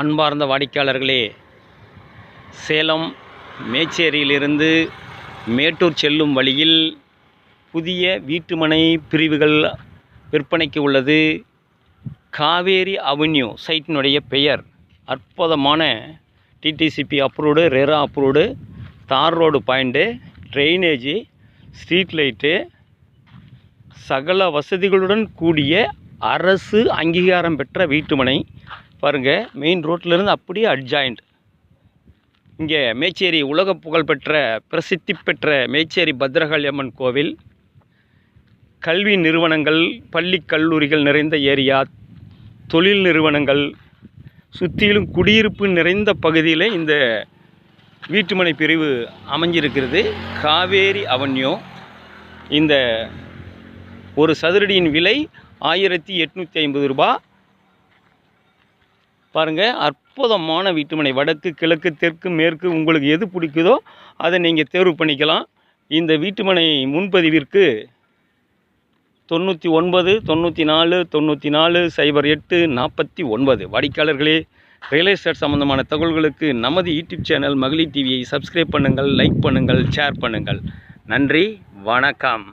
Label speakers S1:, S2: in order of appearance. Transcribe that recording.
S1: அன்பார்ந்த வாடிக்கையாளர்களே சேலம் மேச்சேரியிலிருந்து மேட்டூர் செல்லும் வழியில் புதிய வீட்டுமனை பிரிவுகள் விற்பனைக்கு உள்ளது. காவேரி அவென்யூ சைட்டினுடைய பெயர். அற்புதமான டிடிசிபி அப்ரூவ்டு ரெரா அப்ரூவ்டு தார் road point drainage street light சகல வசதிகளுடன் கூடிய அரசு அங்கீகாரம் பெற்ற வீட்டுமனை. பாருங்கள் மெயின் ரோட்லேருந்து அப்படியே அட்ஜாயிண்ட் இங்கே மேச்சேரி உலக புகழ்பெற்ற பிரசித்தி பெற்ற மேச்சேரி பத்ரகாளி அம்மன் கோவில். கல்வி நிறுவனங்கள் பள்ளி கல்லூரிகள் நிறைந்த ஏரியா தொழில் நிறுவனங்கள் சுற்றிலும் குடியிருப்பு நிறைந்த பகுதியில் இந்த வீட்டுமனை பிரிவு அமைஞ்சிருக்கிறது. காவேரி அவென்யூ. இந்த ஒரு சதுரடியின் விலை ஆயிரத்தி எட்நூற்றி ஐம்பது ரூபா. பாருங்கள் அற்புதமான வீட்டுமனை. வடக்கு கிழக்கு தெற்கு மேற்கு உங்களுக்கு எது பிடிக்குதோ அதை நீங்கள் தேர்வு பண்ணிக்கலாம். இந்த வீட்டுமனை முன்பதிவிற்கு தொண்ணூற்றி ஒன்பது தொண்ணூற்றி நாலு தொண்ணூற்றி நாலு சைபர் எட்டு நாற்பத்தி ஒன்பது. வாடிக்கையாளர்களே ரியல் எஸ்டேட் சம்மந்தமான தகவல்களுக்கு நமது யூடியூப் சேனல் மகளிர் டிவியை சப்ஸ்கிரைப் பண்ணுங்கள் லைக் பண்ணுங்கள் ஷேர் பண்ணுங்கள். நன்றி வணக்கம்.